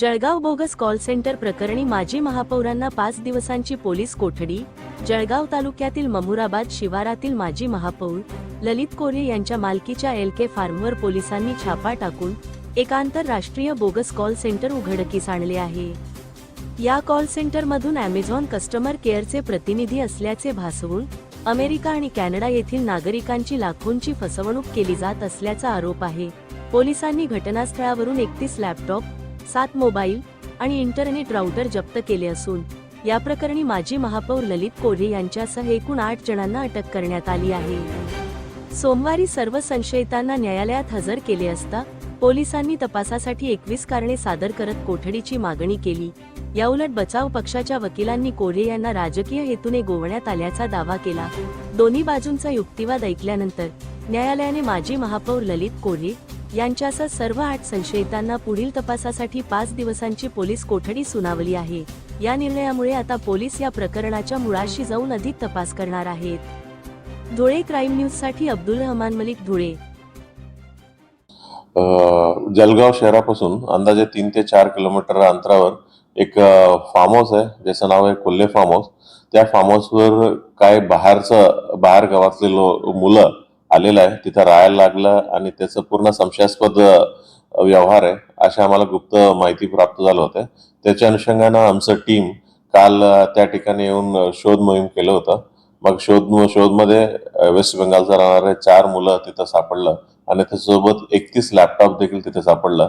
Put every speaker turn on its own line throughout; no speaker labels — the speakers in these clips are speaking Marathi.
जळगाव बोगस कॉल सेंटर प्रकरणी माजी महापौरांना पाच दिवसांची पोलीस कोठडी जळगाव तालुक्यातील ममुराबाद शिवारातील माजी महापौर ललित कोरे यांच्या मालकीच्या एल के फार्मवर पोलिसांनी छापा टाकून एक आंतरराष्ट्रीय बोगस कॉल सेंटर उघडकीस आणले आहे. या कॉल सेंटरमधून अमेझॉन कस्टमर केअरचे प्रतिनिधी असल्याचे भासवून अमेरिका आणि कॅनडा येथील नागरिकांची लाखोंची फसवणूक केली जात असल्याचा आरोप आहे. पोलिसांनी घटनास्थळावरून एकतीस लॅपटॉप सात मोबाईल आणि इंटरनेट राऊटर जप्त केले असून या प्रकरणी माजी महापौर ललित कोरे यांच्यासह एकूण आठ जणांना अटक करण्यात आली आहे. सोमवारी सर्व संशयितांना न्यायालयात हजर केले असता पोलिसांनी तपासासाठी एकवीस कारणे सादर करत कोठडीची मागणी केली. याउलट बचाव पक्षाच्या वकिलांनी कोरे यांना राजकीय हेतूने गोवण्यात आल्याचा दावा केला. दोन्ही बाजूंचा युक्तिवाद ऐकल्यानंतर न्यायालयाने माजी महापौर ललित कोरे यांच्यासह सर्व आठ संशयितांना पुढील तपासासाठी पाच दिवसांची पोलीस कोठडी सुनावली आहे. या निर्णयामुळे आता पोलीस या प्रकरणाच्या मुळाशी जाऊन अधिक तपास करणार आहेत. धुळे क्राईम न्यूजसाठी अब्दुल रहमान मलिक धुळे.
जलगाव शहरापासून अंदाजे तीन ते चार किलोमीटर अंतरावर एक फार्म हाऊस आहे. ज्याचं नाव आहे कोल्हे फार्म हाऊस त्या फार्म हाऊसवर काय बाहेरचं बाहेर गावातले लो मुलं आलेलं आहे. तिथं राहायला लागलं आणि त्याचं पूर्ण संशयास्पद व्यवहार आहे. अशा आम्हाला गुप्त माहिती प्राप्त झालं होतं. त्याच्या अनुषंगानं आमचं टीम काल त्या ठिकाणी येऊन शोध मोहीम केलं होतं. मग शोध शोधमध्ये वेस्ट बेंगालचं राहणारे चार मुलं तिथं सापडलं आणि त्याच्यासोबत एकतीस लॅपटॉप देखील तिथे सापडलं.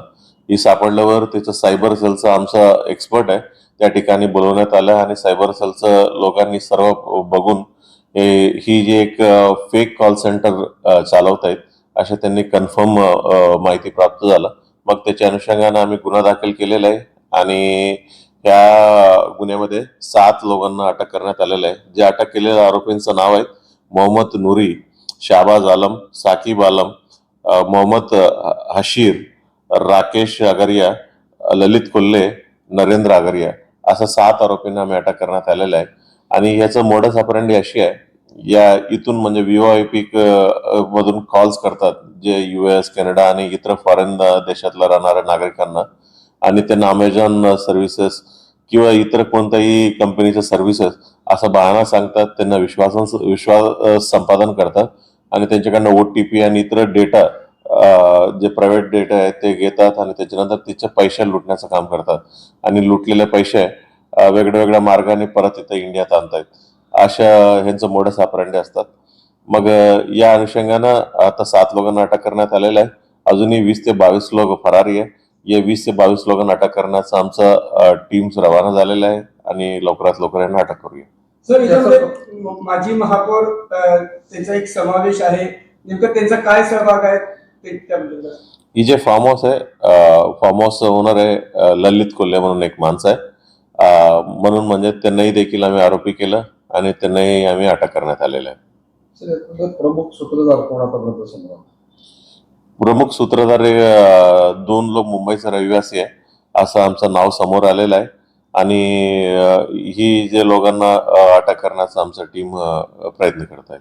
ही सापडल्यावर त्याचं सायबर सेलचं आमचं एक्सपर्ट आहे. त्या ठिकाणी बोलवण्यात आलं आणि सायबर सेलचं लोकांनी सर्व बघून हे ही जी एक फेक कॉल सेंटर चालवत आहेत असे त्यांनी कन्फर्म माहिती प्राप्त झालं. मग त्याच्या अनुषंगानं आम्ही गुन्हा दाखल केलेला आहे आणि या गुन्ह्यामध्ये सात लोकांना अटक करण्यात आलेलं आहे. जे अटक केलेल्या आरोपींचं नाव आहे मोहम्मद नुरी शाबाज आलम साकीब आलम मोहम्मद हशीर राकेश आगरिया ललित कोल्हे नरेंद्र आगरिया असं सात आरोपींना आम्ही अटक करण्यात आलेलं आहे. आणि याचं मोडस अपरंडी अशी आहे या इथून म्हणजे व्ही आय पी मधून कॉल्स करतात जे यू एस कॅनडा आणि इतर फॉरेन देशातल्या राहणाऱ्या नागरिकांना. आणि त्यांना अमेझॉन सर्व्हिसेस किंवा इतर कोणत्याही कंपनीच्या सर्व्हिसेस असं बहाणा सांगतात त्यांना विश्वास विश्वास संपादन करतात आणि त्यांच्याकडनं ओ टी पी आणि इतर डेटा जे प्रायव्हेट डेटा आहे ते घेतात आणि त्याच्यानंतर तिचे पैसे लुटण्याचं काम करतात. आणि लुटलेले पैसे वेगळ्या वेगळ्या मार्गाने परत इथं इंडियात आणतायत. अशा ह्यांचं मोडस अपरंडे असतात. मग या अनुषंगानं आता सात लोकांना अटक करण्यात आलेलं आहे. अजूनही वीस ते बावीस लोक फरारी आहे. या वीस ते बावीस लोकांना अटक करण्याचं आमचं टीम्स रवाना झालेलं आहे आणि लवकरात लवकर यांना अटक करूया.
सर माजी महापौर त्यांचा एक समावेश आहे. नेमकं त्यांचा काय सहभाग आहे.
ही जे फार्म हाऊस आहे फार्म हाऊस ओनर आहे ललित कोल्हे म्हणून एक माणसं आहे. म्हणून म्हणजे त्यांनाही देखील आम्ही आरोपी केलं आणि त्यांनाही आम्ही अटक करण्यात आलेलं आहे.
प्रमुख सूत्रधार कोण आला?
प्रमुख सूत्रधार हे, दोन लोक मुंबईचे रहिवासी आहे असं आमचं नाव समोर आलेलं आहे. आणि ही जे लोकांना अटक करण्याचा आमचं टीम प्रयत्न करत आहे.